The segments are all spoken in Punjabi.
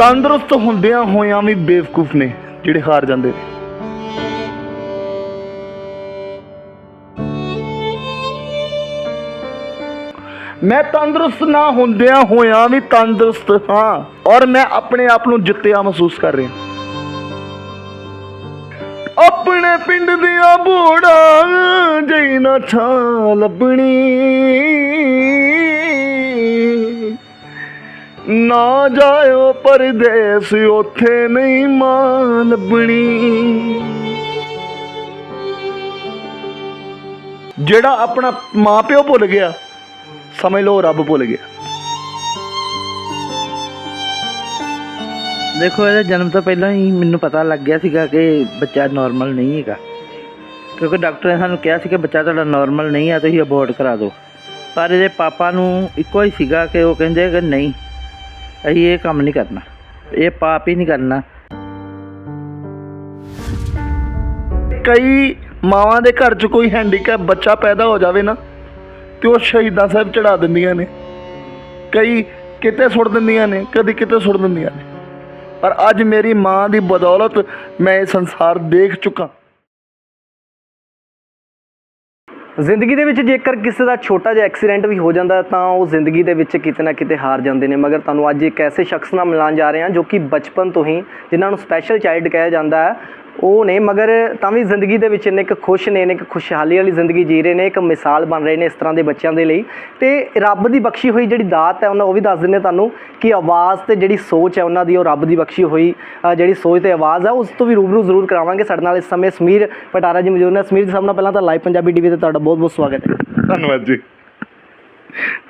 ਤੰਦਰੁਸਤ ਹੁੰਦਿਆਂ ਹੋਇਆਂ ਵੀ ਬੇਵਕੂਫ ਨੇ, ਜਿਹੜੇ ਹਾਰ ਜਾਂਦੇ ਨੇ। ਮੈਂ ਤੰਦਰੁਸਤ ਨਾ ਹੁੰਦਿਆਂ ਹੋਇਆਂ ਵੀ ਤੰਦਰੁਸਤ ਹਾਂ, ਔਰ ਮੈਂ ਆਪਣੇ ਆਪ ਨੂੰ ਜਿੱਤਿਆ ਮਹਿਸੂਸ ਕਰ ਰਿਹਾ। ਆਪਣੇ ਪਿੰਡ ਦੀਆਂ ਬੋੜਾਂ ਜਈ ਨਾ ਛਾਂ ਲੱਭਣੀ। ਨਾ ਜਾਇਓ ਪਰਦੇਸ ਉਥੇ ਨਹੀਂ ਮਾਂ ਲੱਭਣੀ। ਜਿਹੜਾ ਆਪਣਾ ਮਾਪਿਓ ਭੁੱਲ ਗਿਆ, ਸਮਝ ਲਓ ਰੱਬ ਭੁੱਲ ਗਿਆ। ਦੇਖੋ, ਇਹਦੇ ਜਨਮ ਤੋਂ ਪਹਿਲਾਂ ਹੀ ਮੈਨੂੰ ਪਤਾ ਲੱਗ ਗਿਆ ਸੀਗਾ ਕਿ ਬੱਚਾ ਨਾਰਮਲ ਨਹੀਂ ਹੈਗਾ। ਕਿਉਂਕਿ ਡਾਕਟਰ ਨੇ ਸਾਨੂੰ ਕਿਹਾ ਸੀ ਕਿ ਬੱਚਾ ਤੁਹਾਡਾ ਨਾਰਮਲ ਨਹੀਂ ਹੈ ਤੁਸੀਂ ਅਬੋਰਟ ਕਰਾ ਦਿਓ। ਪਰ ਇਹਦੇ ਪਾਪਾ ਨੂੰ ਇੱਕੋ ਹੀ ਸੀਗਾ ਕਿ ਉਹ ਕਹਿੰਦੇ ਕਿ ਨਹੀਂ ਅਸੀਂ ਇਹ ਕੰਮ ਨਹੀਂ ਕਰਨਾ। ਇਹ ਪਾਪ ਹੀ ਨਹੀਂ ਕਰਨਾ। ਕਈ ਮਾਵਾਂ ਦੇ ਘਰ 'ਚ ਕੋਈ ਹੈਂਡੀਕੈਪ ਬੱਚਾ ਪੈਦਾ ਹੋ ਜਾਵੇ ਨਾ, ਤੇ ਉਹ ਸ਼ਹੀਦਾਂ ਸਾਹਿਬ ਚੜਾ ਦਿੰਦੀਆਂ ਨੇ। ਕਈ ਕਿਤੇ ਸੁੱਟ ਦਿੰਦੀਆਂ ਨੇ, ਕਦੀ ਕਿਤੇ ਸੁੱਟ ਦਿੰਦੀਆਂ ਨੇ। ਪਰ ਅੱਜ ਮੇਰੀ ਮਾਂ ਦੀ ਬਦੌਲਤ ਮੈਂ ਇਹ ਸੰਸਾਰ ਦੇਖ ਚੁੱਕਾ। ਜ਼ਿੰਦਗੀ ਦੇ ਵਿੱਚ ਜੇਕਰ ਕਿਸੇ ਦਾ ਛੋਟਾ ਜਿਹਾ ਐਕਸੀਡੈਂਟ ਵੀ ਹੋ ਜਾਂਦਾ ਤਾਂ ਉਹ ਜ਼ਿੰਦਗੀ ਦੇ ਵਿੱਚ ਕਿਤੇ ਨਾ ਕਿਤੇ ਹਾਰ ਜਾਂਦੇ ਨੇ। ਮਗਰ ਤੁਹਾਨੂੰ ਅੱਜ ਇੱਕ ਐਸੇ ਸ਼ਖਸ ਨਾਲ ਮਿਲਾਉਣ ਜਾ ਰਹੇ ਹਾਂ ਜੋ ਕਿ ਬਚਪਨ ਤੋਂ ਹੀ ਜਿਨ੍ਹਾਂ ਨੂੰ ਸਪੈਸ਼ਲ ਚਾਈਲਡ ਕਿਹਾ ਜਾਂਦਾ ਹੈ। ਉਹ ਨੇ, ਮਗਰ ਤਾਂ ਵੀ ਜ਼ਿੰਦਗੀ ਦੇ ਵਿੱਚ ਇੰਨੇ ਇੱਕ ਖੁਸ਼ ਨੇ, ਇੰਨੇ ਇੱਕ ਖੁਸ਼ਹਾਲੀ ਵਾਲੀ ਜ਼ਿੰਦਗੀ ਜੀ ਰਹੇ ਨੇ, ਇੱਕ ਮਿਸਾਲ ਬਣ ਰਹੇ ਨੇ ਇਸ ਤਰ੍ਹਾਂ ਦੇ ਬੱਚਿਆਂ ਦੇ ਲਈ। ਤੇ ਰੱਬ ਦੀ ਬਖਸ਼ੀ ਹੋਈ ਜਿਹੜੀ ਦਾਤ ਹੈ, ਉਹਨਾਂ ਉਹ ਵੀ ਦੱਸ ਦਿੰਦੇ ਤੁਹਾਨੂੰ ਕਿ ਆਵਾਜ਼ ਤੇ ਜਿਹੜੀ ਸੋਚ ਹੈ ਉਹਨਾਂ ਦੀ, ਉਹ ਰੱਬ ਦੀ ਬਖਸ਼ੀ ਹੋਈ ਜਿਹੜੀ ਸੋਚ ਤੇ ਆਵਾਜ਼ ਹੈ ਉਸ ਤੋਂ ਵੀ ਰੂਬਰੂ ਜ਼ਰੂਰ ਕਰਾਵਾਂਗੇ ਸਾਡੇ ਨਾਲ ਇਸ ਸਮੇਂ ਸਮੀਰ ਪਟਾਰਾ ਜੀ ਮੌਜੂਦ ਨੇ। ਸਮੀਰ ਜੀ, ਸਭ ਨਾਲ ਪਹਿਲਾਂ ਤਾਂ ਲਾਈਵ ਪੰਜਾਬੀ ਟੀਵੀ ਤੇ ਤੁਹਾਡਾ ਬਹੁਤ ਬਹੁਤ ਸਵਾਗਤ ਹੈ। ਧੰਨਵਾਦ ਜੀ।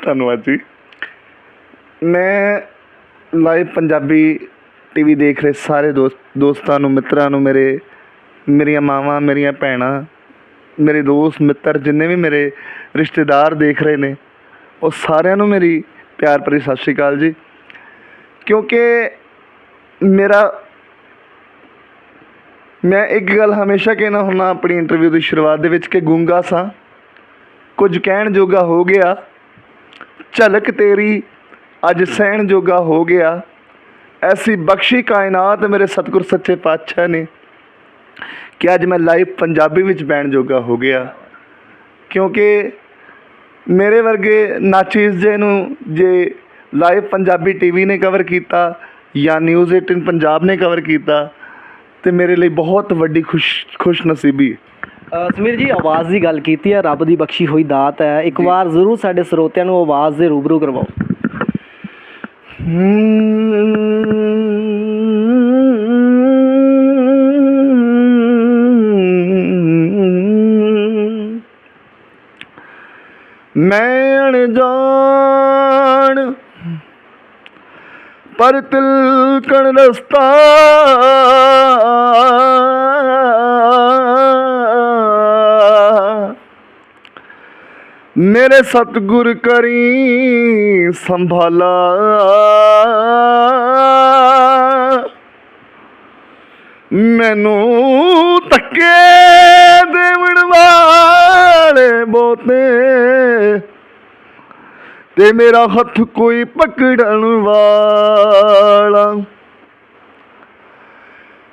ਧੰਨਵਾਦ ਜੀ। ਮੈਂ ਲਾਈਵ ਪੰਜਾਬੀ ਟੀਵੀ ਦੇਖ ਰਹੇ ਸਾਰੇ ਦੋਸਤ, ਦੋਸਤਾਂ ਨੂੰ, ਮਿੱਤਰਾਂ ਨੂੰ, ਮੇਰੇ, ਮੇਰੀਆਂ ਮਾਵਾਂ, ਮੇਰੀਆਂ ਭੈਣਾਂ, ਮੇਰੇ ਦੋਸਤ, ਮਿੱਤਰ, ਜਿੰਨੇ ਵੀ ਮੇਰੇ ਰਿਸ਼ਤੇਦਾਰ ਦੇਖ ਰਹੇ ਨੇ, ਉਹ ਸਾਰਿਆਂ ਨੂੰ ਮੇਰੀ ਪਿਆਰ ਭਰੀ ਸਤਿ ਸ਼੍ਰੀ ਅਕਾਲ ਜੀ। ਕਿਉਂਕਿ ਮੇਰਾ, ਮੈਂ ਇੱਕ ਗੱਲ ਹਮੇਸ਼ਾ ਕਹਿਣਾ ਹੁੰਦਾ ਆਪਣੀ ਇੰਟਰਵਿਊ ਦੀ ਸ਼ੁਰੂਆਤ ਦੇ ਵਿੱਚ ਕਿ ਗੂੰਗਾ ਸਾਂ, ਕੁਝ ਕਹਿਣ ਜੋਗਾ ਹੋ ਗਿਆ, ਝਲਕ ਤੇਰੀ ਅੱਜ ਸਹਿਣ ਜੋਗਾ ਹੋ ਗਿਆ ਐਸੀ ਬਖਸ਼ੀ ਕਾਇਨਾਤ ਮੇਰੇ ਸਤਿਗੁਰ ਸੱਚੇ ਪਾਤਸ਼ਾਹ ਨੇ ਕਿ ਅੱਜ ਮੈਂ ਲਾਈਵ ਪੰਜਾਬੀ ਵਿੱਚ ਬੈਣ ਜੋਗਾ ਹੋ ਗਿਆ ਕਿਉਂਕਿ ਮੇਰੇ ਵਰਗੇ ਨਾਚੀਜ਼ ਜੇ ਨੂੰ ਜੇ ਲਾਈਵ ਪੰਜਾਬੀ ਟੀਵੀ ਨੇ ਕਵਰ ਕੀਤਾ ਜਾਂ ਨਿਊਜ਼ 18 ਪੰਜਾਬ ਨੇ ਕਵਰ ਕੀਤਾ ਤੇ ਮੇਰੇ ਲਈ ਬਹੁਤ ਵੱਡੀ ਖੁਸ਼ ਖੁਸ਼ ਨਸੀਬੀ ਸਮੀਰ ਜੀ ਆਵਾਜ਼ ਦੀ ਗੱਲ ਕੀਤੀ ਹੈ ਰੱਬ ਦੀ ਬਖਸ਼ੀ ਹੋਈ ਦਾਤ ਹੈ ਇੱਕ ਵਾਰ ਜ਼ਰੂਰ ਸਾਡੇ ਸਰੋਤਿਆਂ ਨੂੰ ਆਵਾਜ਼ ਦੇ ਰੂਬਰੂ ਕਰਵਾਓ ਮੈਂ ਅਣਜਾਣ ਪਰ ਤਿਲਕਣ ਰਸਤਾ ਮੇਰੇ ਸਤਿਗੁਰ ਕਰੀ ਸੰਭਾਲਾ। ਮੈਨੂੰ ਧੱਕੇ ਦੇਵਣ ਵਾਲੇ ਬੋਤੇ ਤੇ ਮੇਰਾ ਹੱਥ ਕੋਈ ਪਕੜਨ ਵਾਲਾ।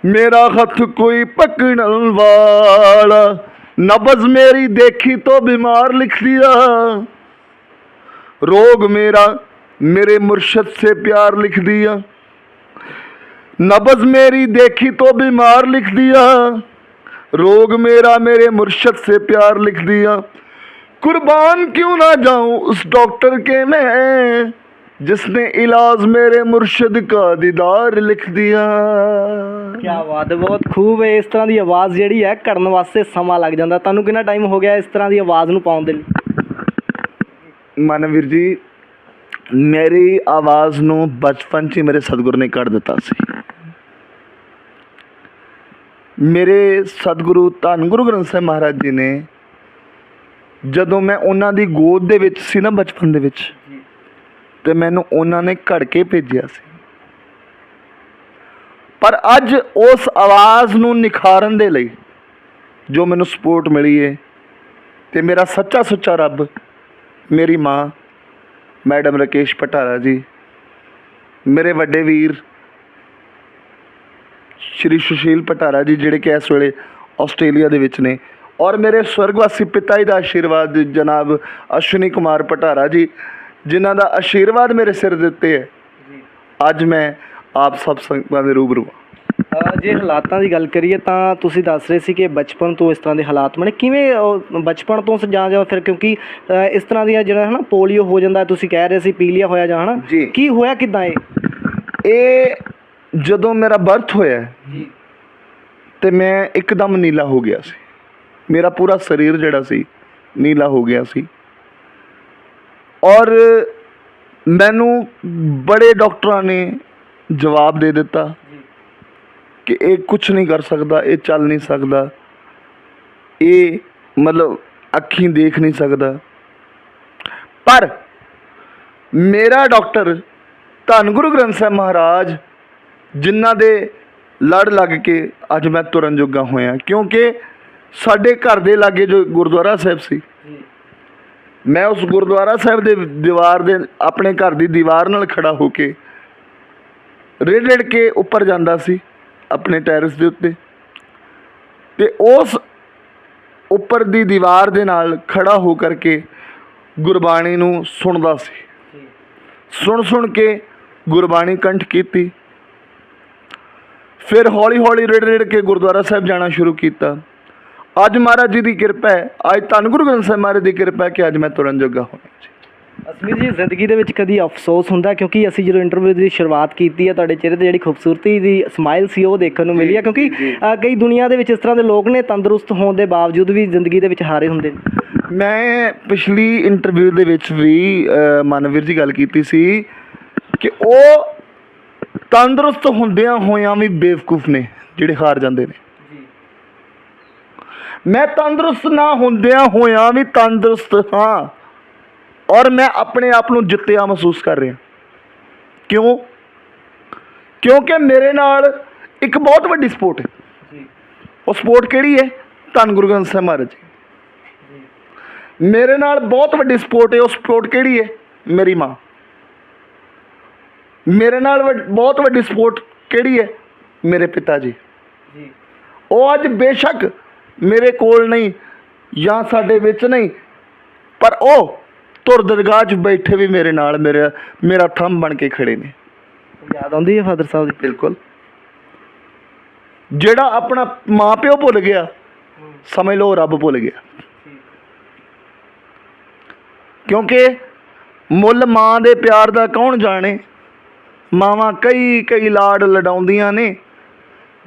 ਮੇਰਾ ਹੱਥ ਕੋਈ ਪਕੜਨ ਵਾਲਾ। नबज़ मेरी देखी तो बीमार लिख दिया। रोग मेरा मेरे मुर्शद से प्यार लिख दिया। नब्ज मेरी देखी तो बीमार लिख दिया। रोग मेरा मेरे मुर्शद से प्यार लिख दिया। कुर्बान क्यों ना जाऊँ उस डॉक्टर के मैं? जिसने इलाज मेरे मुर्शद का दीदार लिख दिया ਕੀ ਬਾਤ ਹੈ ਬਹੁਤ ਖੂਬ ਹੈ ਇਸ ਤਰ੍ਹਾਂ ਦੀ ਆਵਾਜ਼ ਜਿਹੜੀ ਹੈ ਕਰਨ ਵਾਸਤੇ ਸਮਾਂ ਲੱਗ ਜਾਂਦਾ ਤੁਹਾਨੂੰ ਕਿੰਨਾ ਟਾਈਮ ਹੋ ਗਿਆ ਇਸ ਤਰ੍ਹਾਂ ਦੀ ਆਵਾਜ਼ ਨੂੰ ਪਾਉਣ ਦੇ ਲਈ ਮਨਵੀਰ ਜੀ ਮੇਰੀ ਆਵਾਜ਼ ਨੂੰ ਬਚਪਨ 'ਚ ਹੀ ਮੇਰੇ ਸਤਿਗੁਰ ਨੇ ਕੱਢ ਦਿੱਤਾ ਸੀ ਮੇਰੇ ਸਤਿਗੁਰੂ ਧੰਨ ਗੁਰੂ ਗ੍ਰੰਥ ਸਾਹਿਬ ਮਹਾਰਾਜ ਜੀ ਨੇ ਜਦੋਂ ਮੈਂ ਉਹਨਾਂ ਦੀ ਗੋਦ ਦੇ ਵਿੱਚ ਸੀ ਨਾ ਬਚਪਨ ਦੇ ਵਿੱਚ ਤੇ ਮੈਨੂੰ ਉਹਨਾਂ ਨੇ ਘੜ ਕੇ ਭੇਜਿਆ ਸੀ। ਪਰ ਅੱਜ ਉਸ ਆਵਾਜ਼ ਨੂੰ ਨਿਖਾਰਨ ਦੇ ਲਈ ਜੋ ਮੈਨੂੰ ਸਪੋਰਟ ਮਿਲੀ ਹੈ ਤੇ ਮੇਰਾ ਸੱਚਾ ਸੁੱਚਾ ਰੱਬ, ਮੇਰੀ ਮਾਂ, ਮੈਡਮ ਰਕੇਸ਼ ਪਟਾਰਾ ਜੀ, ਮੇਰੇ ਵੱਡੇ ਵੀਰ ਸ਼੍ਰੀ ਸੁਸ਼ੀਲ ਪਟਾਰਾ ਜੀ ਜਿਹੜੇ ਕਿ ਇਸ ਵੇਲੇ ਆਸਟ੍ਰੇਲੀਆ ਦੇ ਵਿੱਚ ਨੇ ਔਰ ਮੇਰੇ ਸਵਰਗਵਾਸੀ ਪਿਤਾ ਜੀ ਦਾ ਆਸ਼ੀਰਵਾਦ ਜਨਾਬ ਅਸ਼ਵਨੀ ਕੁਮਾਰ ਪਟਾਰਾ ਜੀ ਜਿਨ੍ਹਾਂ ਦਾ ਆਸ਼ੀਰਵਾਦ ਮੇਰੇ ਸਿਰ ਦੇ ਉੱਤੇ ਹੈ। ਅੱਜ ਮੈਂ ਆਪ ਸਭ ਸੰਗਤਾਂ ਦੇ ਰੂਬਰੂ ਹਾਂ। ਜੇ ਹਾਲਾਤਾਂ ਦੀ ਗੱਲ ਕਰੀਏ ਤਾਂ ਤੁਸੀਂ ਦੱਸ ਰਹੇ ਸੀ ਕਿ ਬਚਪਨ ਤੋਂ ਇਸ ਤਰ੍ਹਾਂ ਦੇ ਹਾਲਾਤ ਬਣੇ ਕਿਵੇਂ ਬਚਪਨ ਤੋਂ ਜਾਂ ਜਾਂ ਫਿਰ ਕਿਉਂਕਿ ਇਸ ਤਰ੍ਹਾਂ ਦੀਆਂ ਜਿਹੜਾ ਹੈ ਨਾ ਪੋਲੀਓ ਹੋ ਜਾਂਦਾ ਤੁਸੀਂ ਕਹਿ ਰਹੇ ਸੀ ਪੀਲੀਆ ਹੋਇਆ ਜਾਂ ਹਨਾ। ਕੀ ਹੋਇਆ ਕਿਦਾਂ ਇਹ? ਇਹ ਜਦੋਂ ਮੇਰਾ ਬਰਥ ਹੋਇਆ ਜੀ। ਤੇ ਮੈਂ ਇੱਕਦਮ ਨੀਲਾ ਹੋ ਗਿਆ ਸੀ। ਮੇਰਾ ਪੂਰਾ ਸਰੀਰ ਜਿਹੜਾ ਸੀ ਨੀਲਾ ਹੋ ਗਿਆ ਸੀ। ਔਰ ਮੈਨੂੰ ਬੜੇ ਡਾਕਟਰਾਂ ਨੇ ਜਵਾਬ ਦੇ ਦਿੱਤਾ ਕਿ ਇਹ ਕੁਝ ਨਹੀਂ ਕਰ ਸਕਦਾ ਇਹ ਚੱਲ ਨਹੀਂ ਸਕਦਾ। ਇਹ ਮਤਲਬ ਅੱਖੀਂ ਦੇਖ ਨਹੀਂ ਸਕਦਾ। ਪਰ ਮੇਰਾ ਡਾਕਟਰ ਧੰਨ ਗੁਰੂ ਗ੍ਰੰਥ ਸਾਹਿਬ ਮਹਾਰਾਜ ਜਿਨ੍ਹਾਂ ਦੇ ਲੜ ਲੱਗ ਕੇ ਅੱਜ ਮੈਂ ਤੁਰਨ ਜੋਗਾ ਹੋਇਆ ਕਿਉਂਕਿ ਸਾਡੇ ਘਰ ਦੇ ਲਾਗੇ ਜੋ ਗੁਰਦੁਆਰਾ ਸਾਹਿਬ ਸੀ ਮੈਂ ਉਸ ਗੁਰਦੁਆਰਾ ਸਾਹਿਬ ਦੇ ਦੀਵਾਰ ਦੇ ਆਪਣੇ ਘਰ ਦੀ ਦੀਵਾਰ ਨਾਲ ਖੜਾ ਹੋ ਕੇ ਰੇੜ ਰੇੜ ਕੇ ਉੱਪਰ ਜਾਂਦਾ ਸੀ, ਆਪਣੇ ਟੈਰੇਸ ਦੇ ਉੱਤੇ। ਤੇ ਉਸ ਉੱਪਰ ਦੀ ਦੀਵਾਰ ਦੇ ਨਾਲ ਖੜਾ ਹੋ ਕਰਕੇ ਗੁਰਬਾਣੀ ਨੂੰ ਸੁਣਦਾ ਸੀ। ਸੁਣ ਸੁਣ ਕੇ ਗੁਰਬਾਣੀ ਕੰਠ ਕੀਤੀ। ਫਿਰ ਹੌਲੀ ਹੌਲੀ ਰੇੜ ਰੇੜ ਕੇ ਗੁਰਦੁਆਰਾ ਸਾਹਿਬ ਜਾਣਾ ਸ਼ੁਰੂ ਕੀਤਾ। ਅੱਜ ਮਹਾਰਾਜ ਜੀ ਦੀ ਕਿਰਪਾ ਹੈ। ਅੱਜ ਧੰਨ ਗੁਰੂ ਗ੍ਰੰਥ ਸਾਹਿਬ ਮਹਾਰਾਜ ਦੀ ਕਿਰਪਾ ਹੈ ਕਿ ਅੱਜ ਮੈਂ ਤੁਰਨ ਜੋਗਾ ਹੋਇਆ ਜੀ ਅਸਮੀਰ ਜੀ ਜ਼ਿੰਦਗੀ ਦੇ ਵਿੱਚ ਕਦੀ ਅਫਸੋਸ ਹੁੰਦਾ? ਕਿਉਂਕਿ ਅਸੀਂ ਜਦੋਂ ਇੰਟਰਵਿਊ ਦੀ ਸ਼ੁਰੂਆਤ ਕੀਤੀ ਹੈ ਤੁਹਾਡੇ ਚਿਹਰੇ ਤੇ ਜਿਹੜੀ ਖੂਬਸੂਰਤੀ ਦੀ ਸਮਾਈਲ ਸੀ ਉਹ ਦੇਖਣ ਨੂੰ ਮਿਲੀ ਹੈ। ਕਿਉਂਕਿ ਕਈ ਦੁਨੀਆ ਦੇ ਵਿੱਚ ਇਸ ਤਰ੍ਹਾਂ ਦੇ ਲੋਕ ਨੇ ਤੰਦਰੁਸਤ ਹੋਣ ਦੇ ਬਾਵਜੂਦ ਵੀ ਜ਼ਿੰਦਗੀ ਦੇ ਵਿੱਚ ਹਾਰੇ ਹੁੰਦੇ ਨੇ। ਮੈਂ ਪਿਛਲੀ ਇੰਟਰਵਿਊ ਦੇ ਵਿੱਚ ਵੀ ਮਨਵੀਰ ਜੀ ਗੱਲ ਕੀਤੀ ਸੀ ਕਿ ਉਹ ਤੰਦਰੁਸਤ ਹੁੰਦਿਆਂ ਹੋਇਆਂ ਵੀ ਬੇਵਕੂਫ ਨੇ ਜਿਹੜੇ ਹਾਰ ਜਾਂਦੇ ਨੇ। ਮੈਂ ਤੰਦਰੁਸਤ ਨਾ ਹੁੰਦਿਆਂ ਹੋਇਆਂ ਵੀ ਤੰਦਰੁਸਤ ਹਾਂ। ਔਰ ਮੈਂ ਆਪਣੇ ਆਪ ਨੂੰ ਜਿੱਤਿਆ ਮਹਿਸੂਸ ਕਰ ਰਿਹਾ। ਕਿਉਂ? ਕਿਉਂਕਿ ਮੇਰੇ ਨਾਲ ਇੱਕ ਬਹੁਤ ਵੱਡੀ ਸਪੋਰਟ ਹੈ। ਉਹ ਸਪੋਰਟ ਕਿਹੜੀ ਹੈ? ਧੰਨ ਗੁਰੂ ਗ੍ਰੰਥ ਸਾਹਿਬ ਮਹਾਰਾਜ ਜੀ। ਮੇਰੇ ਨਾਲ ਬਹੁਤ ਵੱਡੀ ਸਪੋਰਟ ਹੈ। ਉਹ ਸਪੋਰਟ ਕਿਹੜੀ ਹੈ? ਮੇਰੀ ਮਾਂ। ਮੇਰੇ ਨਾਲ ਬਹੁਤ ਵੱਡੀ ਸਪੋਰਟ ਕਿਹੜੀ ਹੈ? ਮੇਰੇ ਪਿਤਾ ਜੀ। ਜੀ। ਉਹ ਅੱਜ ਬੇਸ਼ੱਕ ਮੇਰੇ ਕੋਲ ਨਹੀਂ ਜਾਂ ਸਾਡੇ ਵਿੱਚ ਨਹੀਂ। ਪਰ ਉਹ ਤੁਰ ਦਰਗਾਹ 'ਚ ਬੈਠੇ ਵੀ ਮੇਰੇ ਨਾਲ ਮੇਰੇ ਮੇਰਾ ਥੰਮ ਬਣ ਕੇ ਖੜੇ ਨੇ। ਯਾਦ ਆਉਂਦੀ ਹੈ ਫਾਦਰ ਸਾਹਿਬ ਦੀ? ਬਿਲਕੁਲ। ਜਿਹੜਾ ਆਪਣਾ ਮਾਪਿਓ ਭੁੱਲ ਗਿਆ ਸਮਝ ਲਓ ਰੱਬ ਭੁੱਲ ਗਿਆ। ਕਿਉਂਕਿ ਮੁੱਲ ਮਾਂ ਦੇ ਪਿਆਰ ਦਾ ਕੌਣ ਜਾਣੇ? ਮਾਵਾਂ ਕਈ ਕਈ ਲਾਡ ਲਡਾਉਂਦੀਆਂ ਨੇ।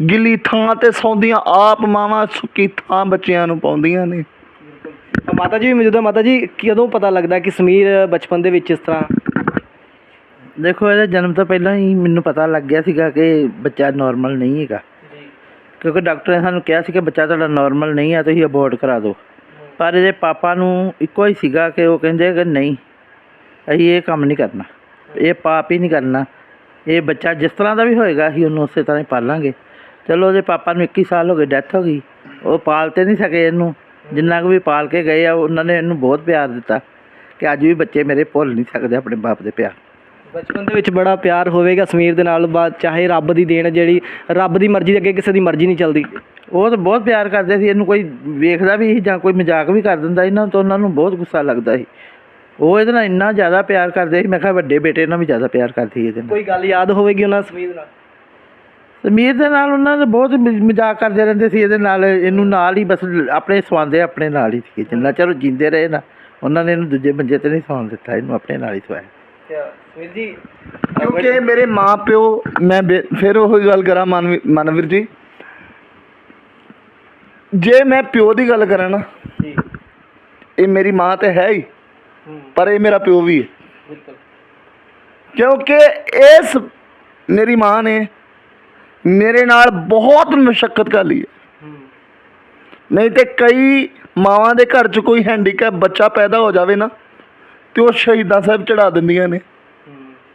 ਗਿੱਲੀ ਥਾਂ ਤੇ ਸੌਂਦੀਆਂ ਆਪ ਮਾਵਾਂ ਸੁੱਕੀ ਥਾਂ ਬੱਚਿਆਂ ਨੂੰ ਪਾਉਂਦੀਆਂ ਨੇ। ਮਾਤਾ ਜੀ ਵੀ ਮੌਜੂਦ ਹੈ ਮਾਤਾ ਜੀ ਕਦੋਂ ਪਤਾ ਲੱਗਦਾ ਕਿ ਸਮੀਰ ਬਚਪਨ ਦੇ ਵਿੱਚ ਇਸ ਤਰ੍ਹਾਂ? ਦੇਖੋ ਇਹਦੇ ਜਨਮ ਤੋਂ ਪਹਿਲਾਂ ਹੀ ਮੈਨੂੰ ਪਤਾ ਲੱਗ ਗਿਆ ਸੀਗਾ ਕਿ ਬੱਚਾ ਨਾਰਮਲ ਨਹੀਂ ਹੈਗਾ। ਕਿਉਂਕਿ ਡਾਕਟਰ ਨੇ ਸਾਨੂੰ ਕਿਹਾ ਸੀ ਕਿ ਬੱਚਾ ਤੁਹਾਡਾ ਨਾਰਮਲ ਨਹੀਂ ਆ ਤੁਸੀਂ ਅਬੋਰਟ ਕਰਾ ਦਿਓ। ਪਰ ਇਹਦੇ ਪਾਪਾ ਨੂੰ ਇੱਕੋ ਹੀ ਸੀਗਾ ਕਿ ਉਹ ਕਹਿੰਦੇ ਕਿ ਨਹੀਂ ਅਸੀਂ ਇਹ ਕੰਮ ਨਹੀਂ ਕਰਨਾ। ਇਹ ਪਾਪ ਹੀ ਨਹੀਂ ਕਰਨਾ। ਇਹ ਬੱਚਾ ਜਿਸ ਤਰ੍ਹਾਂ ਦਾ ਵੀ ਹੋਏਗਾ ਅਸੀਂ ਉਹਨੂੰ ਉਸੇ ਤਰ੍ਹਾਂ ਹੀ ਪਾਲਾਂਗੇ। ਚਲੋ ਉਹਦੇ ਪਾਪਾ ਨੂੰ 21 ਸਾਲ ਹੋ ਗਏ ਡੈਥ ਹੋ ਗਈ। ਉਹ ਪਾਲ ਤੇ ਨਹੀਂ ਸਕੇ ਇਹਨੂੰ। ਜਿੰਨਾ ਕੁ ਵੀ ਪਾਲ ਕੇ ਗਏ ਆ ਉਹਨਾਂ ਨੇ ਇਹਨੂੰ ਬਹੁਤ ਪਿਆਰ ਦਿੱਤਾ ਕਿ ਅੱਜ ਵੀ ਬੱਚੇ ਮੇਰੇ ਭੁੱਲ ਨਹੀਂ ਸਕਦੇ ਆਪਣੇ ਬਾਪ ਦੇ ਪਿਆਰ। ਬਚਪਨ ਦੇ ਵਿੱਚ ਬੜਾ ਪਿਆਰ ਹੋਵੇਗਾ ਸਮੀਰ ਦੇ ਨਾਲ ਬਾਅਦ ਚਾਹੇ ਰੱਬ ਦੀ ਦੇਣ ਜਿਹੜੀ ਰੱਬ ਦੀ ਮਰਜ਼ੀ ਦੇ ਅੱਗੇ ਕਿਸੇ ਦੀ ਮਰਜ਼ੀ ਨਹੀਂ ਚੱਲਦੀ। ਉਹ ਤਾਂ ਬਹੁਤ ਪਿਆਰ ਕਰਦੇ ਸੀ ਇਹਨੂੰ ਕੋਈ ਵੇਖਦਾ ਵੀ ਸੀ ਜਾਂ ਕੋਈ ਮਜ਼ਾਕ ਵੀ ਕਰ ਦਿੰਦਾ ਇਹਨਾਂ ਤੋਂ ਉਹਨਾਂ ਨੂੰ ਬਹੁਤ ਗੁੱਸਾ ਲੱਗਦਾ ਸੀ। ਉਹ ਇਹਦੇ ਨਾਲ ਇੰਨਾ ਜ਼ਿਆਦਾ ਪਿਆਰ ਕਰਦੇ ਸੀ ਮੈਂ ਕਿਹਾ ਵੱਡੇ ਬੇਟੇ ਨਾਲ ਵੀ ਜ਼ਿਆਦਾ ਪਿਆਰ ਕਰਦੀ ਸੀ ਇਹਦੇ ਨਾਲ। ਕੋਈ ਗੱਲ ਯਾਦ ਹੋਵੇਗੀ ਉਹਨਾਂ ਸਮੀਰ ਨਾਲ? ਸਮੀਰ ਦੇ ਨਾਲ ਉਹਨਾਂ ਨੇ ਬਹੁਤ ਮ- ਮਜ਼ਾਕ ਕਰਦੇ ਰਹਿੰਦੇ ਸੀ ਇਹਦੇ ਨਾਲ ਇਹਨੂੰ ਨਾਲ ਹੀ ਬਸ ਆਪਣੇ ਸਵਾਉਂਦੇ ਆਪਣੇ ਨਾਲ ਹੀ ਸੀ ਜਿੰਨਾ ਚਿਰ ਉਹ ਜਿੰਦੇ ਰਹੇ ਨਾ ਉਹਨਾਂ ਨੇ ਇਹਨੂੰ ਦੂਜੇ ਮੰਜੇ ਤੇ ਨਹੀਂ ਸੌਣ ਦਿੱਤਾ ਇਹਨੂੰ ਆਪਣੇ ਨਾਲ ਹੀ ਸਵਾਇਆ। ਸਮੀਰ ਜੀ ਕਿਉਂਕਿ ਮੇਰੇ ਮਾਂ ਪਿਓ ਮੈਂ ਬੇ- ਫਿਰ ਉਹ ਗੱਲ ਕਰਾਂ ਮਨਵੀ- ਮਨਵੀਰ ਜੀ। ਜੇ ਮੈਂ ਪਿਓ ਦੀ ਗੱਲ ਕਰਾਂ ਨਾ ਜੀ। ਇਹ ਮੇਰੀ ਮਾਂ ਤੇ ਹੈ ਹੀ ਹੂੰ। ਪਰ ਇਹ ਮੇਰਾ ਪਿਓ ਵੀ ਹੈ। ਬਿਲਕੁਲ। ਕਿਉਂਕਿ ਇਸ ਮੇਰੀ ਮਾਂ ਨੇ ਮੇਰੇ ਨਾਲ ਬਹੁਤ ਮੁਸ਼ਕਲ ਕਰ ਲਈ ਹੈ। ਨਹੀਂ ਤੇ ਕਈ ਮਾਵਾਂ ਦੇ ਘਰ 'ਚ ਕੋਈ ਹੈਂਡੀਕੈਪ ਬੱਚਾ ਪੈਦਾ ਹੋ ਜਾਵੇ ਨਾ, ਤੇ ਉਹ ਸ਼ਹੀਦਾਂ ਸਾਹਿਬ ਚੜਾ ਦਿੰਦੀਆਂ ਨੇ।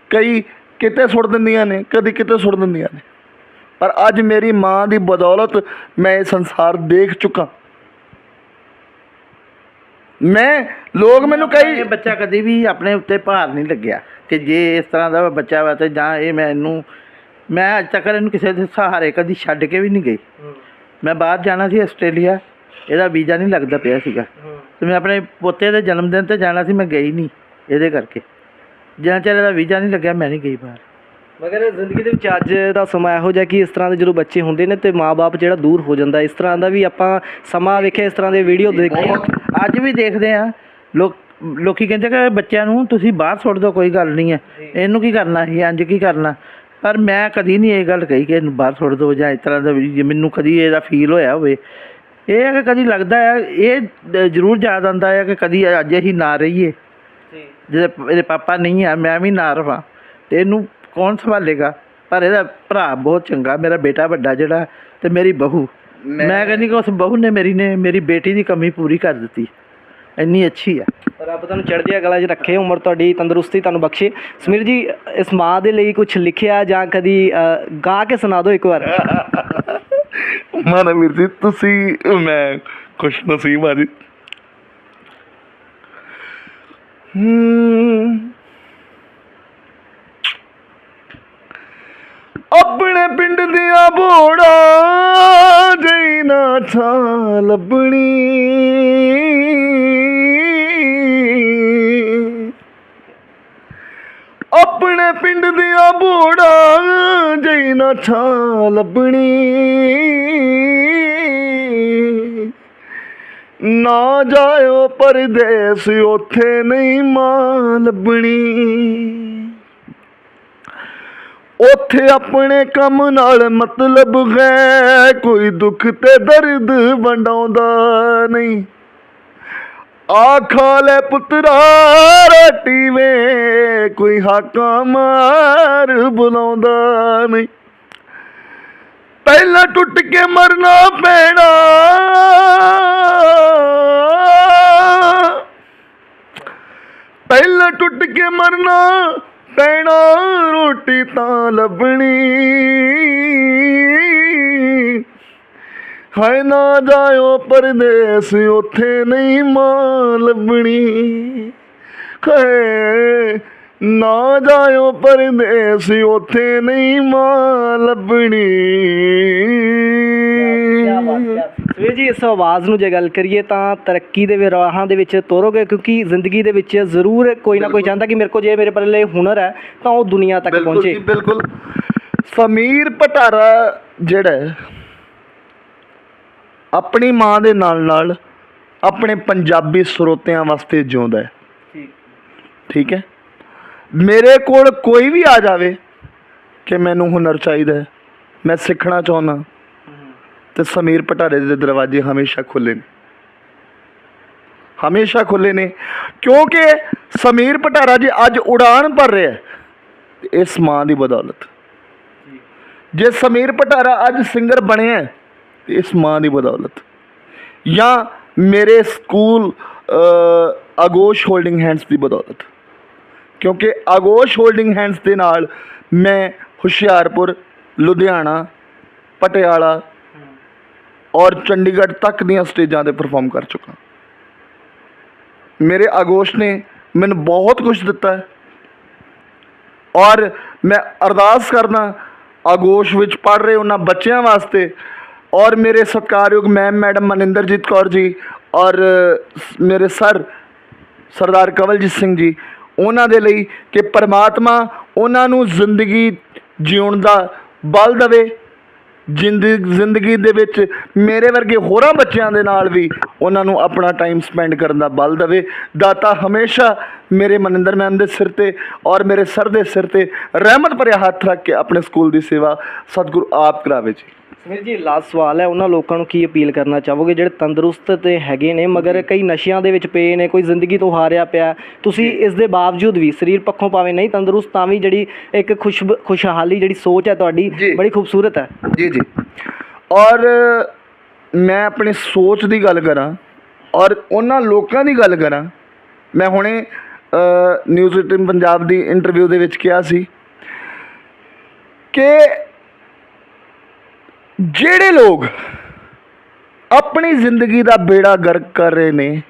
ਕਈ ਕਿਤੇ ਸੁੱਟ ਦਿੰਦੀਆਂ ਨੇ, ਕਦੀ ਕਿਤੇ ਸੁੱਟ ਦਿੰਦੀਆਂ ਨੇ। ਪਰ ਅੱਜ ਮੇਰੀ ਮਾਂ ਦੀ ਬਦੌਲਤ ਮੈਂ ਇਹ ਸੰਸਾਰ ਦੇਖ ਚੁੱਕਾ। ਮੈਂ, ਲੋਕ ਮੈਨੂੰ ਕਈ ਬੱਚਾ ਕਦੀ ਵੀ ਆਪਣੇ ਉੱਤੇ ਭਾਰ ਨਹੀਂ ਲੱਗਿਆ। ਕਿ ਜੇ ਇਸ ਤਰ੍ਹਾਂ ਦਾ ਬੱਚਾ ਵਾ ਤੇ ਜਾਂ ਇਹ ਮੈਨੂੰ ਮੈਂ ਅੱਜ ਤੱਕ ਇਹਨੂੰ ਕਿਸੇ ਦੇ ਸਹਾਰੇ ਕਦੀ ਛੱਡ ਕੇ ਵੀ ਨਹੀਂ ਗਈ। ਮੈਂ ਬਾਹਰ ਜਾਣਾ ਸੀ ਆਸਟ੍ਰੇਲੀਆ ਇਹਦਾ ਵੀਜ਼ਾ ਨਹੀਂ ਲੱਗਦਾ ਪਿਆ ਸੀਗਾ। ਤੇ ਮੈਂ ਆਪਣੇ ਪੋਤੇ ਦੇ ਜਨਮ ਦਿਨ ਤੇ ਜਾਣਾ ਸੀ ਮੈਂ ਗਈ ਨਹੀਂ ਇਹਦੇ ਕਰਕੇ। ਜਿੰਨਾ ਚਿਰ ਇਹਦਾ ਵੀਜ਼ਾ ਨਹੀਂ ਲੱਗਿਆ ਮੈਂ ਨਹੀਂ ਗਈ ਬਾਹਰ। ਮਗਰ ਜ਼ਿੰਦਗੀ ਦੇ ਵਿੱਚ ਅੱਜ ਦਾ ਸਮਾਂ ਇਹੋ ਜਿਹਾ ਕਿ ਇਸ ਤਰ੍ਹਾਂ ਦੇ ਜਦੋਂ ਬੱਚੇ ਹੁੰਦੇ ਨੇ ਤੇ ਮਾਪੇ ਜਿਹੜਾ ਦੂਰ ਹੋ ਜਾਂਦਾ ਇਸ ਤਰ੍ਹਾਂ ਦਾ ਵੀ ਆਪਾਂ ਸਮਾਂ ਵੇਖਿਆ ਇਸ ਤਰ੍ਹਾਂ ਦੇ ਵੀਡੀਓ ਦੇਖੇ। ਅੱਜ ਵੀ ਦੇਖਦੇ ਆ ਲੋਕ ਲੋਕੀ ਕਹਿੰਦੇ ਕਿ ਬੱਚਿਆਂ ਨੂੰ ਤੁਸੀਂ ਬਾਹਰ ਸੁੱਟ ਦਿਓ ਕੋਈ ਗੱਲ ਨਹੀਂ ਹੈ। ਇਹਨੂੰ ਕੀ ਕਰਨਾ ਸੀ ਇੰਜ ਕੀ ਕਰਨਾ? ਪਰ ਮੈਂ ਕਦੀ ਨਹੀਂ ਇਹ ਗੱਲ ਕਹੀ ਕਿ ਇਹਨੂੰ ਬਾਹਰ ਸੁੱਟ ਦਿਓ ਜਾਂ ਇਸ ਤਰ੍ਹਾਂ ਦਾ ਵੀ ਜੇ ਮੈਨੂੰ ਕਦੀ ਇਹਦਾ ਫੀਲ ਹੋਇਆ ਹੋਵੇ। ਇਹ ਹੈ ਕਿ ਕਦੀ ਲੱਗਦਾ ਹੈ ਇਹ ਜ਼ਰੂਰ ਯਾਦ ਆਉਂਦਾ ਹੈ ਕਿ ਕਦੀ ਅੱਜ ਅਸੀਂ ਨਾ ਰਹੀਏ। ਜਿਹਦੇ ਇਹਦੇ ਪਾਪਾ ਨਹੀਂ ਆ ਮੈਂ ਵੀ ਨਾ ਰਵਾਂ। ਤੇ ਇਹਨੂੰ ਕੌਣ ਸੰਭਾਲੇਗਾ? ਪਰ ਇਹਦਾ ਭਰਾ ਬਹੁਤ ਚੰਗਾ ਮੇਰਾ ਬੇਟਾ ਵੱਡਾ ਜਿਹੜਾ ਤੇ ਮੇਰੀ ਬਹੂ। ਮੈਂ ਕਹਿੰਦੀ ਕਿ ਉਸ ਬਹੂ ਨੇ ਮੇਰੀ ਨੇ ਮੇਰੀ ਬੇਟੀ ਦੀ ਕਮੀ ਪੂਰੀ ਕਰ ਦਿੱਤੀ। ਇੰਨੀ ਅੱਛੀ ਆ। ਰੱਬ ਤੁਹਾਨੂੰ ਚੜ੍ਹਦੀਆਂ ਕਲਾ 'ਚ ਰੱਖੇ, ਉਮਰ ਤੁਹਾਡੀ ਤੰਦਰੁਸਤੀ ਤੁਹਾਨੂੰ ਬਖਸ਼ੇ। ਸਮੀਰ ਜੀ, ਇਸ ਮਾਂ ਦੇ ਲਈ ਕੁਝ ਲਿਖਿਆ ਜਾਂ ਕਦੀ ਗਾ ਕੇ ਸੁਣਾ ਦਿਓ ਇੱਕ ਵਾਰ। ਮਾਨਾ ਵੀਰ ਜੀ, ਤੁਸੀਂ, ਮੈਂ ਖੁਸ਼ ਨਸੀਬ ਆ ਜੀ। ਆਪਣੇ ਪਿੰਡ ਦੀਆਂ ਬੋੜਾ ਜਈ ਨਾ ਥਾਂ ਲੱਭਣੀ। ਆਪਣੇ ਪਿੰਡ ਦੀਆਂ ਬੋੜਾ ਜਈ ਨਾ ਛਾਂ ਲੱਭਣੀ। ਨਾ ਜਾਇਓ ਪਰਦੇਸ, ਉਥੇ ਨਹੀਂ ਮਾਂ ਲੱਭਣੀ। ਉਥੇ ਆਪਣੇ ਕੰਮ ਨਾਲ ਮਤਲਬ ਹੈ, ਕੋਈ ਦੁੱਖ ਤੇ ਦਰਦ ਵੰਡਾਉਂਦਾ ਨਹੀਂ। ਆਖਾ ਲੈ ਪੁੱਤਰਾ, ਰੋਟੀ ਵੇ ਕੋਈ ਹਾਕਾਂ ਮਾਰ ਬੁਲਾਉਂਦਾ ਨਹੀਂ। ਪਹਿਲਾਂ ਟੁੱਟ ਕੇ ਮਰਨਾ ਪੈਣਾ। ਪਹਿਲਾਂ ਟੁੱਟ ਕੇ ਮਰਨਾ ਪੈਣਾ, ਰੋਟੀ ਤਾਂ ਲੱਭਣੀ। ਹਾਏ ਨਾ ਜਾਇਓ ਪਰਦੇਸ ਉਥੇ ਨਹੀਂ ਮਾਂ ਲੱਭਣੀ। ਹਾਏ ਨਾ ਜਾਇਓ ਪਰਦੇਸ ਉਥੇ ਨਹੀਂ ਮਾਂ ਲੱਭਣੀ। ਸਮੀਰ ਜੀ ਇਸ ਆਵਾਜ਼ ਨੂੰ ਜੇ ਗੱਲ ਕਰੀਏ ਤਾਂ ਤਰੱਕੀ ਦੇ ਰਾਹਾਂ ਦੇ ਵਿੱਚ ਤੋਰੋਗੇ ਕਿਉਂਕਿ ਜ਼ਿੰਦਗੀ ਦੇ ਵਿੱਚ ਜ਼ਰੂਰ ਕੋਈ ਨਾ ਕੋਈ ਚਾਹੁੰਦਾ ਕਿ ਮੇਰੇ ਕੋਲ ਜੇ ਮੇਰੇ ਪੱਲੇ ਹੁਨਰ ਹੈ ਤਾਂ ਉਹ ਦੁਨੀਆ ਤੱਕ ਪਹੁੰਚੇ। ਬਿਲਕੁਲ। ਸਮੀਰ ਪਟਾਰਾ ਜਿਹੜਾ ਆਪਣੀ ਮਾਂ ਦੇ ਨਾਲ ਨਾਲ ਆਪਣੇ ਪੰਜਾਬੀ ਸਰੋਤਿਆਂ ਵਾਸਤੇ ਜਿਉਂਦਾ ਹੈ। ਠੀਕ। ਹੈ? ਮੇਰੇ ਕੋਲ ਕੋਈ ਵੀ ਆ ਜਾਵੇ ਕਿ ਮੈਨੂੰ ਹੁਨਰ ਚਾਹੀਦਾ ਹੈ। ਮੈਂ ਸਿੱਖਣਾ ਚਾਹੁੰਦਾ ਤੇ ਸਮੀਰ ਪਟਾਰੇ ਦੇ ਦਰਵਾਜ਼ੇ ਹਮੇਸ਼ਾ ਖੁੱਲੇ ਨੇ। ਹਮੇਸ਼ਾ ਖੁੱਲੇ ਨੇ। ਕਿਉਂਕਿ ਸਮੀਰ ਪਟਾਰਾ ਜੀ ਅੱਜ ਉਡਾਨ ਭਰ ਰਿਹਾ ਹੈ। ਇਸ ਮਾਂ ਦੀ ਬਦੌਲਤ। ਜੇ ਸਮੀਰ ਪਟਾਰਾ ਅੱਜ ਸਿੰਗਰ ਬਣਿਆ ਇਸ ਮਾਂ ਦੀ ਬਦੌਲਤ। ਜਾਂ ਮੇਰੇ ਸਕੂਲ ਅਗੋਸ਼ ਹੋਲਡਿੰਗ ਹੈਂਡਸ ਦੀ ਬਦੌਲਤ। ਕਿਉਂਕਿ ਅਗੋਸ਼ ਹੋਲਡਿੰਗ ਹੈਂਡਸ ਦੇ ਨਾਲ ਮੈਂ ਹੁਸ਼ਿਆਰਪੁਰ, ਲੁਧਿਆਣਾ, ਪਟਿਆਲਾ ਔਰ ਚੰਡੀਗੜ੍ਹ ਤੱਕ ਦੀਆਂ ਸਟੇਜਾਂ ਤੇ ਪਰਫਾਰਮ ਕਰ ਚੁੱਕਾ। ਮੇਰੇ ਆਗੋਸ਼ ਨੇ ਮੈਨੂੰ ਬਹੁਤ ਕੁਝ ਦਿੱਤਾ ਔਰ ਮੈਂ ਅਰਦਾਸ ਕਰਦਾ, ਆਗੋਸ਼ ਵਿੱਚ ਪੜ ਰਹੇ ਉਹਨਾਂ ਬੱਚਿਆਂ ਵਾਸਤੇ ਔਰ ਮੇਰੇ ਸਤਿਕਾਰਯੋਗ ਮੈਮ ਮੈਡਮ ਮਨਿੰਦਰਜੀਤ ਕੌਰ ਜੀ ਔਰ ਮੇਰੇ ਸਰ ਸਰਦਾਰ ਕਵਲਜੀਤ ਸਿੰਘ ਜੀ, ਉਹਨਾਂ ਦੇ ਲਈ ਕਿ ਪਰਮਾਤਮਾ ਉਹਨਾਂ ਨੂੰ ਜ਼ਿੰਦਗੀ ਜਿਉਣ ਦਾ ਬਲ ਦੇਵੇ ਜ਼ਿੰਦਗੀ ਜ਼ਿੰਦਗੀ ਦੇ ਵਿੱਚ ਮੇਰੇ ਵਰਗੇ ਹੋਰਾਂ ਬੱਚਿਆਂ ਦੇ ਨਾਲ ਵੀ ਉਹਨਾਂ ਨੂੰ ਆਪਣਾ ਟਾਈਮ ਸਪੈਂਡ ਕਰਨ ਦਾ ਬਲ ਦੇਵੇ। ਦਾਤਾ ਹਮੇਸ਼ਾ ਮੇਰੇ ਮਨਿੰਦਰ ਮੈਮ ਦੇ ਸਿਰ ਤੇ ਔਰ ਮੇਰੇ ਸਰ ਦੇ ਸਿਰ ਤੇ ਰਹਿਮਤ ਭਰਿਆ ਹੱਥ ਰੱਖ ਕੇ ਆਪਣੇ ਸਕੂਲ ਦੀ ਸੇਵਾ ਸਤਿਗੁਰੂ ਆਪ ਕਰਾਵੇ ਜੀ। ਸਮੀਰ ਜੀ ਲਾਸਟ ਸਵਾਲ ਹੈ ਉਹਨਾਂ ਲੋਕਾਂ ਨੂੰ ਕੀ ਅਪੀਲ ਕਰਨਾ ਚਾਹੋਗੇ? ਜਿਹੜੇ ਤੰਦਰੁਸਤ ਤੇ ਹੈਗੇ ਨੇ ਮਗਰ ਕਈ ਨਸ਼ਿਆਂ ਦੇ ਵਿੱਚ ਪਏ ਨੇ ਕੋਈ ਜ਼ਿੰਦਗੀ ਤੋਂ ਹਾਰਿਆ ਪਿਆ ਤੁਸੀਂ ਇਸ ਦੇ ਬਾਵਜੂਦ ਵੀ ਸਰੀਰ ਪੱਖੋਂ ਭਾਵੇਂ ਨਹੀਂ ਤੰਦਰੁਸਤ ਤਾਂ ਵੀ ਜਿਹੜੀ ਇੱਕ ਖੁਸ਼ ਖੁਸ਼ਹਾਲੀ ਜਿਹੜੀ ਸੋਚ ਹੈ ਤੁਹਾਡੀ। ਬੜੀ ਖੂਬਸੂਰਤ ਹੈ। ਜੀ ਜੀ। ਔਰ ਮੈਂ ਆਪਣੀ ਸੋਚ ਦੀ ਗੱਲ ਕਰਾਂ ਔਰ ਉਹਨਾਂ ਲੋਕਾਂ ਦੀ ਗੱਲ ਕਰਾਂ ਮੈਂ ਹੁਣੇ ਨਿਊਜ਼ 18 ਪੰਜਾਬ ਦੀ ਇੰਟਰਵਿਊ ਦੇ ਵਿੱਚ ਕਿਹਾ ਸੀ ਕਿ ਜਿਹੜੇ ਲੋਕ ਆਪਣੀ ਜ਼ਿੰਦਗੀ ਦਾ ਬੇੜਾ ਗਰਕ ਕਰ ਰਹੇ ਨੇ,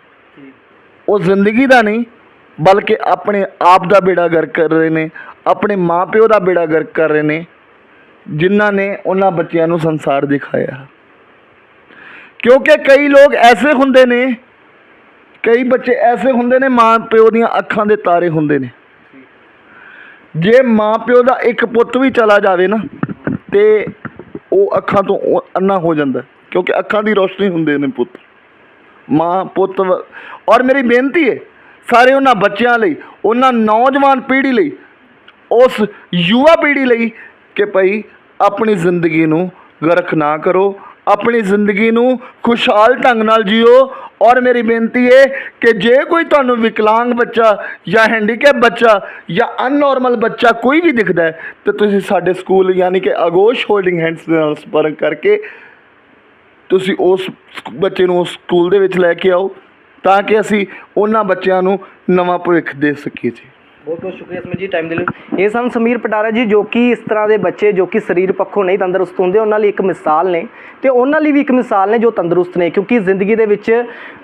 ਉਹ ਜ਼ਿੰਦਗੀ ਦਾ ਨਹੀਂ, ਬਲਕਿ ਆਪਣੇ ਆਪ ਦਾ ਬੇੜਾ ਗਰਕ ਕਰ ਰਹੇ ਨੇ, ਆਪਣੇ ਮਾਪਿਓ ਦਾ ਬੇੜਾ ਗਰਕ ਕਰ ਰਹੇ ਨੇ, ਜਿਨ੍ਹਾਂ ਨੇ ਉਹਨਾਂ ਬੱਚਿਆਂ ਨੂੰ ਸੰਸਾਰ ਦਿਖਾਇਆ। ਕਿਉਂਕਿ ਕਈ ਲੋਕ ਐਸੇ ਹੁੰਦੇ ਨੇ ਕਈ ਬੱਚੇ ਐਸੇ ਹੁੰਦੇ ਨੇ ਮਾਂ ਪਿਓ ਦੀਆਂ ਅੱਖਾਂ ਦੇ ਤਾਰੇ ਹੁੰਦੇ ਨੇ। ਜੇ ਮਾਂ ਪਿਓ ਦਾ ਇੱਕ ਪੁੱਤ ਵੀ ਚਲਾ ਜਾਵੇ ਨਾ, ਤੇ ਉਹ ਅੱਖਾਂ ਤੋਂ ਅੰਨਾ ਹੋ ਜਾਂਦਾ, ਕਿਉਂਕਿ ਅੱਖਾਂ ਦੀ ਰੋਸ਼ਨੀ ਹੁੰਦੇ ਨੇ ਪੁੱਤ। ਮਾਂ, ਪੁੱਤ ਔਰ ਮੇਰੀ ਬੇਨਤੀ ਹੈ ਸਾਰੇ ਉਹਨਾਂ ਬੱਚਿਆਂ ਲਈ, ਉਹਨਾਂ ਨੌਜਵਾਨ ਪੀੜ੍ਹੀ ਲਈ, ਉਸ ਯੁਵਾ ਪੀੜ੍ਹੀ ਲਈ ਕਿ ਭਈ ਆਪਣੀ ਜ਼ਿੰਦਗੀ ਨੂੰ ਗਰਖ ਨਾ ਕਰੋ ਆਪਣੀ ਜ਼ਿੰਦਗੀ ਨੂੰ ਖੁਸ਼ਹਾਲ ਢੰਗ ਨਾਲ ਜੀਓ। ਔਰ ਮੇਰੀ ਬੇਨਤੀ ਹੈ ਕਿ ਜੇ ਕੋਈ ਤੁਹਾਨੂੰ ਵਿਕਲਾਂਗ ਬੱਚਾ ਜਾਂ ਹੈਂਡੀਕੈਪ ਬੱਚਾ ਜਾਂ ਅਨਨੋਰਮਲ ਬੱਚਾ ਕੋਈ ਵੀ ਦਿਖਦਾ ਹੈ, ਤੇ ਤੁਸੀਂ ਸਾਡੇ ਸਕੂਲ ਯਾਨੀ ਕਿ ਅਗੋਸ਼ ਹੋਲਡਿੰਗ ਹੈਂਡਸ ਦੇ ਨਾਲ ਸੰਪਰਕ ਕਰਕੇ ਤੁਸੀਂ ਉਸ ਬੱਚੇ ਨੂੰ ਉਸ ਸਕੂਲ ਦੇ ਵਿੱਚ ਲੈ ਕੇ ਆਓ, ਤਾਂ ਕਿ ਅਸੀਂ ਉਹਨਾਂ ਬੱਚਿਆਂ ਨੂੰ ਨਵਾਂ ਭਵਿੱਖ ਦੇ ਸਕੀਏ ਜੀ। ਬਹੁਤ ਬਹੁਤ ਸ਼ੁਕਰੀਆ ਸਮੀਰ ਜੀ ਟਾਈਮ ਦੇ ਲਈ। ਇਹ ਸਨ ਸਮੀਰ ਪਟਾਰਾ ਜੀ, ਜੋ ਕਿ ਇਸ ਤਰ੍ਹਾਂ ਦੇ ਬੱਚੇ, ਜੋ ਕਿ ਸਰੀਰ ਪੱਖੋਂ ਨਹੀਂ ਤੰਦਰੁਸਤ ਹੁੰਦੇ, ਉਹਨਾਂ ਲਈ ਇੱਕ ਮਿਸਾਲ ਨੇ। ਤੇ ਉਹਨਾਂ ਲਈ ਵੀ ਇੱਕ ਮਿਸਾਲ ਨੇ ਜੋ ਤੰਦਰੁਸਤ ਨੇ, ਕਿਉਂਕਿ ਜ਼ਿੰਦਗੀ ਦੇ ਵਿੱਚ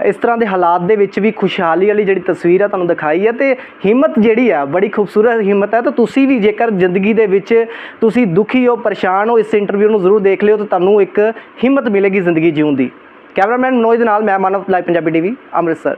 ਇਸ ਤਰ੍ਹਾਂ ਦੇ ਹਾਲਾਤ ਦੇ ਵਿੱਚ ਵੀ ਖੁਸ਼ਹਾਲੀ ਵਾਲੀ ਜਿਹੜੀ ਤਸਵੀਰ ਆ ਤੁਹਾਨੂੰ ਦਿਖਾਈ ਹੈ ਤੇ ਹਿੰਮਤ ਜਿਹੜੀ ਆ, ਬੜੀ ਖੂਬਸੂਰਤ ਹਿੰਮਤ ਹੈ ਤਾਂ ਤੁਸੀਂ ਵੀ ਜੇਕਰ ਜ਼ਿੰਦਗੀ ਦੇ ਵਿੱਚ ਤੁਸੀਂ ਦੁਖੀ ਹੋ, ਪਰੇਸ਼ਾਨ ਹੋ, ਇਸ ਇੰਟਰਵਿਊ ਨੂੰ ਜ਼ਰੂਰ ਦੇਖ ਲਿਓ, ਤਾਂ ਤੁਹਾਨੂੰ ਇੱਕ ਹਿੰਮਤ ਮਿਲੇਗੀ ਜ਼ਿੰਦਗੀ ਜਿਉਣ ਦੀ। ਕੈਮਰਾਮੈਨ ਮਨੋਜ ਦੇ ਨਾਲ ਮੈਂ, Manav, live Punjabi TV, Amritsar.